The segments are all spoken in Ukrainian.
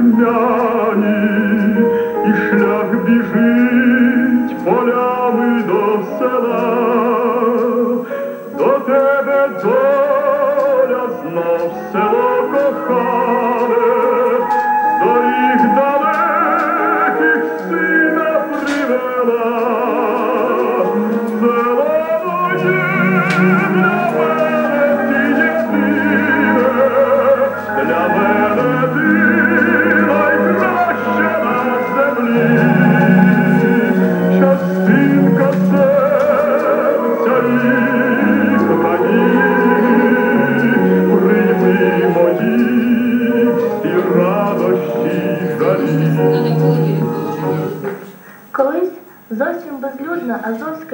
No.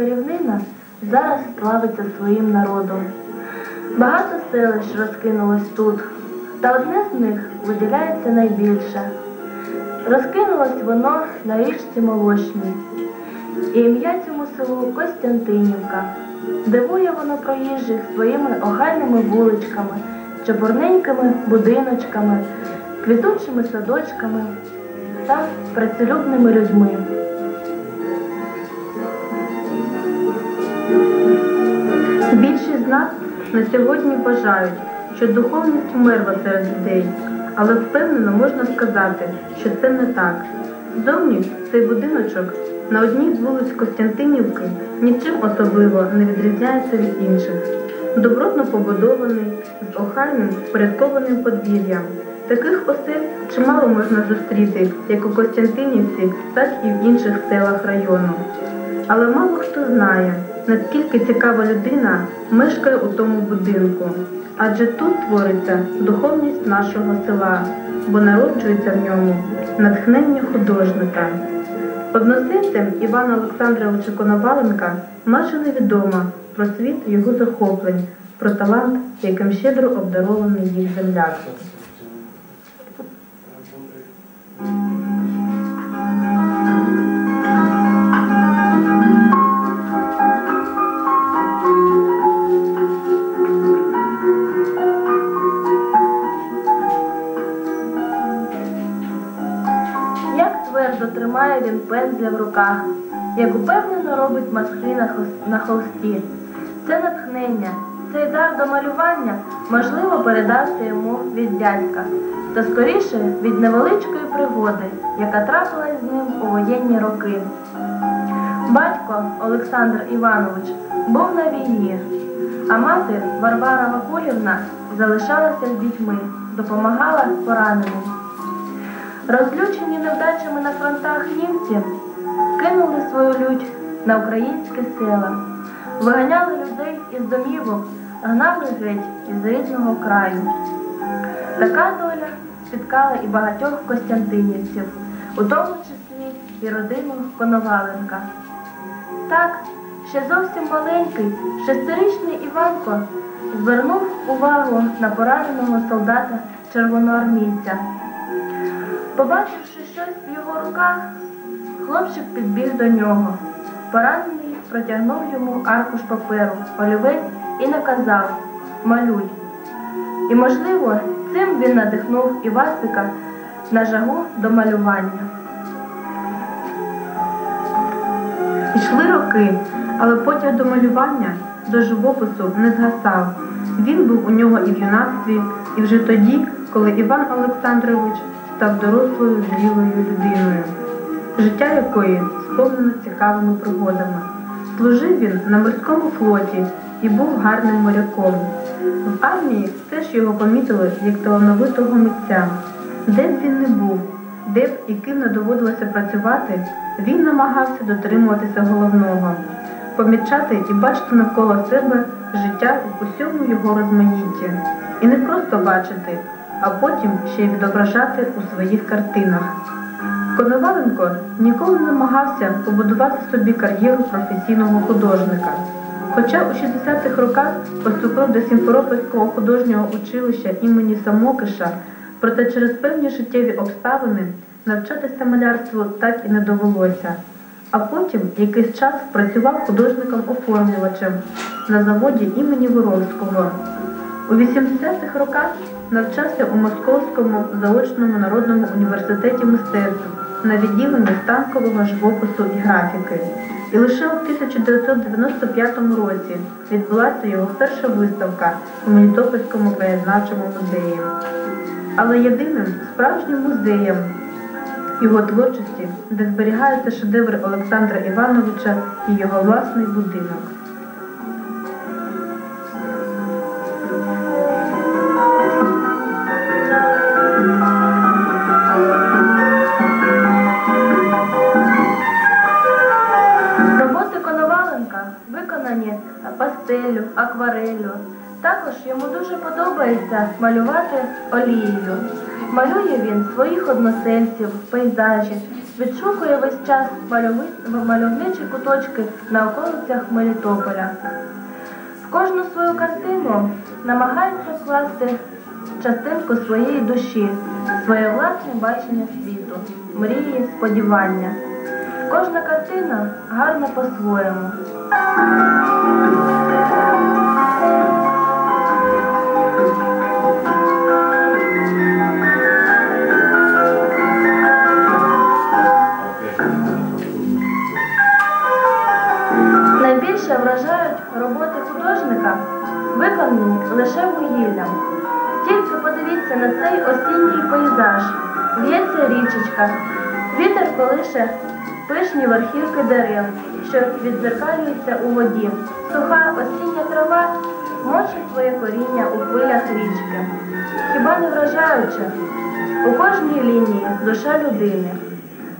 Азовська рівнина зараз славиться своїм народом. Багато селищ розкинулось тут, та одне з них виділяється найбільше. Розкинулось воно на річці Молочній. І ім'я цьому селу Костянтинівка. Дивує воно проїжджих своїми охайними вуличками, чепурненькими будиночками, квітучими садочками та працелюбними людьми. Нас на сьогодні вважають, що духовність вмерла серед людей, але впевнено можна сказати, що це не так. Зовні цей будиночок на одній з вулиць Костянтинівки нічим особливо не відрізняється від інших. Добротно побудований, з охайним впорядкованим подвір'ям. Таких осель чимало можна зустріти як у Костянтинівці, так і в інших селах району. Але мало хто знає, наскільки цікава людина мешкає у тому будинку. Адже тут твориться духовність нашого села, бо народжується в ньому натхнення художника. Односельцям Івана Олександровича Коноваленка майже невідомо про світ його захоплень, про талант, яким щедро обдарований їх земляк. Пензля в руках, як упевнено робить хос- на холсті. Це натхнення, цей дар до малювання можливо передався йому від дядька, та скоріше від невеличкої пригоди, яка трапилась з ним у воєнні роки. Батько Олександр Іванович був на війні, а мати Варвара Вакулівна залишалася з дітьми, допомагала пораненим. Розлючені невдачами на фронтах німці кинули свою лють на українське села, виганяли людей із домівок, гнали геть із рідного краю. Така доля спіткала і багатьох костянтинівців, у тому числі і родину Коноваленка. Так, ще зовсім маленький, шестирічний Іванко звернув увагу на пораненого солдата червоноармійця. Побачивши щось в його руках, хлопчик підбіг до нього. Поранений протягнув йому аркуш паперу, олівець і наказав малюй. І, можливо, цим він надихнув Івасика на жагу до малювання. Йшли роки, але потяг до малювання, до живопису не згасав. Він був у нього і в юнацтві, і вже тоді, коли Іван Олександрович став дорослою зрілою людиною, життя якої сповнено цікавими пригодами. Служив він на морському флоті і був гарним моряком. В армії теж його помітили як талановитого митця. Де б він не був, де б і ким не доводилося працювати, він намагався дотримуватися головного, помічати і бачити навколо себе життя в усьому його розмаїтті. І не просто бачити, а потім ще й відображати у своїх картинах. Коноваленко ніколи не намагався побудувати собі кар'єру професійного художника. Хоча у 60-х роках поступив до Сімферопольського художнього училища імені Самокиша, проте через певні життєві обставини навчатися малярству так і не довелося. А потім якийсь час працював художником-оформлювачем на заводі імені Воровського. У 80-х роках навчався у Московському заочному народному університеті мистецтв на відділенні станкового живопису і графіки. І лише у 1995 році відбулася його перша виставка у Мелітопольському краєзнавчому музеї. Але єдиним справжнім музеєм його творчості, де зберігаються шедеври Олександра Івановича і його власний будинок. Пастелю, аквареллю. Також йому дуже подобається малювати олією. Малює він своїх односельців, пейзажі, відшукує весь час мальовничі куточки на околицях Мелітополя. В кожну свою картину намагається вкласти частинку своєї душі, своє власне бачення світу, мрії, сподівання. Кожна картина гарна по-своєму. Найбільше вражають роботи художника, виконані лише вугіллям. Тільки подивіться на цей осінній пейзаж. В'ється річечка, вітер колише пишні верхівки дерев, що відзеркалюються у воді. Суха осіння трава мочить своє коріння у хвилях річки. Хіба не вражаюче? У кожній лінії душа людини.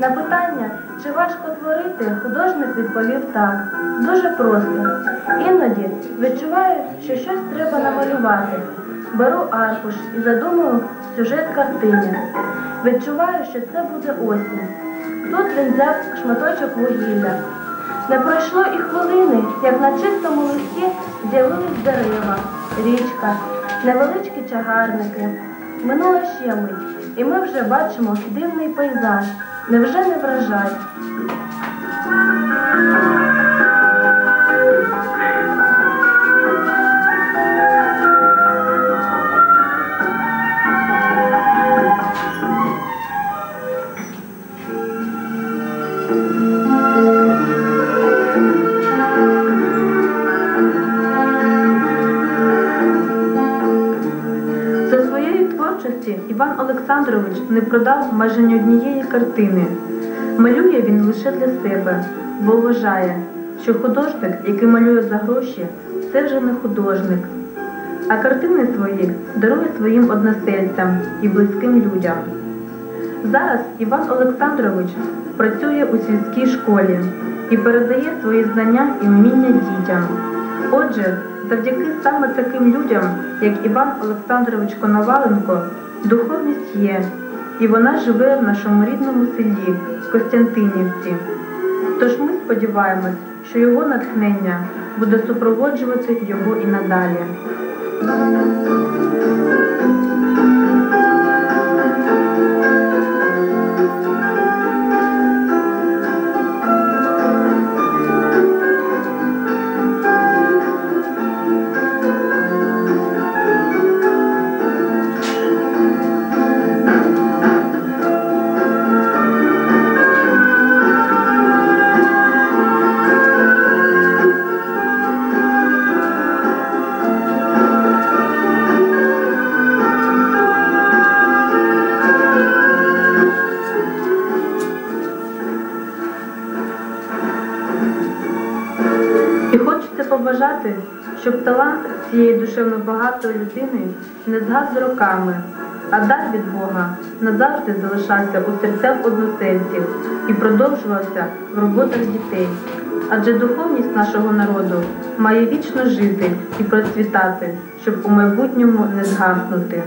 На питання, чи важко творити, художник відповів так. Дуже просто. Іноді відчуваю, що щось треба намалювати. Беру аркуш і задумую сюжет картини. Відчуваю, що це буде осінь. Тут він взяв шматочок вугілля. Не пройшло і хвилини, як на чистому листі з'явились дерева, річка, невеличкі чагарники. Минула ще мить, і ми вже бачимо дивний пейзаж. Невже не вражає? Творчості Іван Олександрович не продав майже ні однієї картини. Малює він лише для себе, бо вважає, що художник, який малює за гроші, це вже не художник. А картини свої дарує своїм односельцям і близьким людям. Зараз Іван Олександрович працює у сільській школі і передає свої знання і вміння дітям. Отже, завдяки саме таким людям, як Іван Олександрович Коноваленко, духовність є, і вона живе в нашому рідному селі Костянтинівці. Тож ми сподіваємось, що його натхнення буде супроводжувати його і надалі. Побажати, щоб талант цієї душевно багатої людини не згас з роками, а дар від Бога назавжди залишався у серцях односельців і продовжувався в роботах дітей. Адже духовність нашого народу має вічно жити і процвітати, щоб у майбутньому не згаснути.